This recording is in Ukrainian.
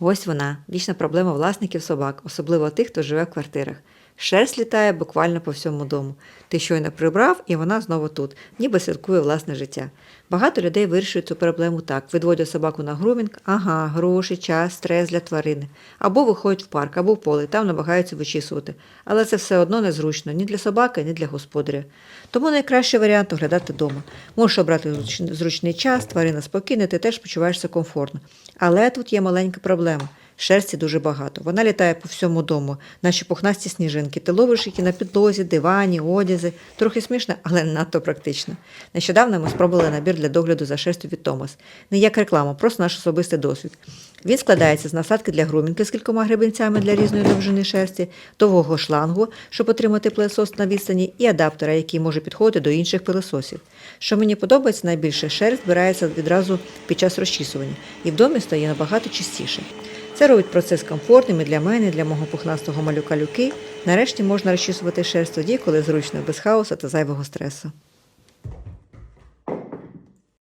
Ось вона, вічна проблема власників собак, особливо тих, хто живе в квартирах. Шерсть літає буквально по всьому дому. Ти щойно прибрав, і вона знову тут, ніби святкує власне життя. Багато людей вирішують цю проблему так: відводять собаку на грумінг, ага, гроші, час, стрес для тварини. Або виходять в парк, або в поле, там намагаються вичісувати. Але це все одно незручно ні для собаки, ні для господаря. Тому найкращий варіант оглядати вдома. Можеш обрати зручний час, тварина спокійна, ти теж почуваєшся комфортно. Але тут є маленька проблема. Шерсті дуже багато. Вона літає по всьому дому, наші пухнасті сніжинки. Ти ловиш їх і на підлозі, дивані, одязі. Трохи смішно, але надто практично. Нещодавно ми спробували набір для догляду за шерстю від Томас. Не як реклама, просто наш особистий досвід. Він складається з насадки для грумінки з кількома гребінцями для різної довжини шерсті, довгого шлангу, щоб отримати пилосос на відстані, і адаптера, який може підходити до інших пилососів. Що мені подобається найбільше, шерсть збирається відразу під час розчісування, і в домі стає набагато чистіше. Це робить процес комфортним і для мене, і для мого пухнастого малюка люки. Нарешті можна розчісувати шерсть тоді, коли зручно, без хаосу та зайвого стресу.